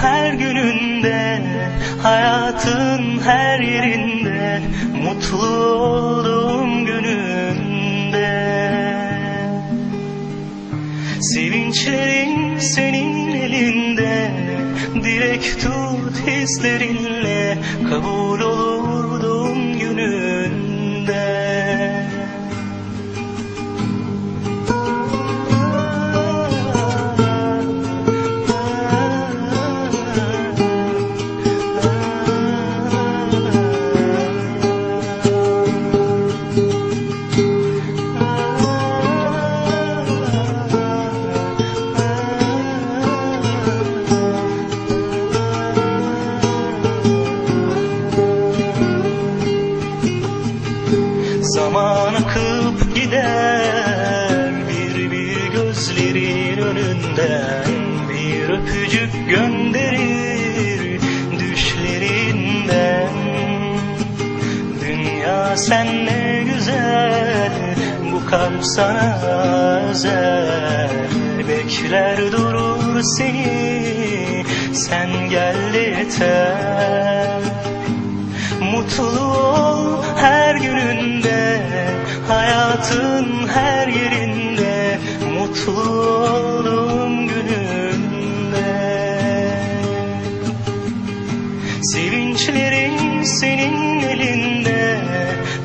her gününde Hayatın her yerinde Mutlu olduğum gününde. Sevinçlerin senin elinde Direkt tut hislerinle Kabul olur önünden Bir öpücük gönderir düşlerinden. Dünya sen ne güzel bu kalp sana özel. Bekler durur seni sen gel yeter. Mutlu ol her gününde Hayatın her yerinde. Mutlu olduğum senin elinde.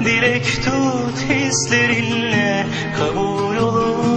Dilek tut hislerinle Kabul olur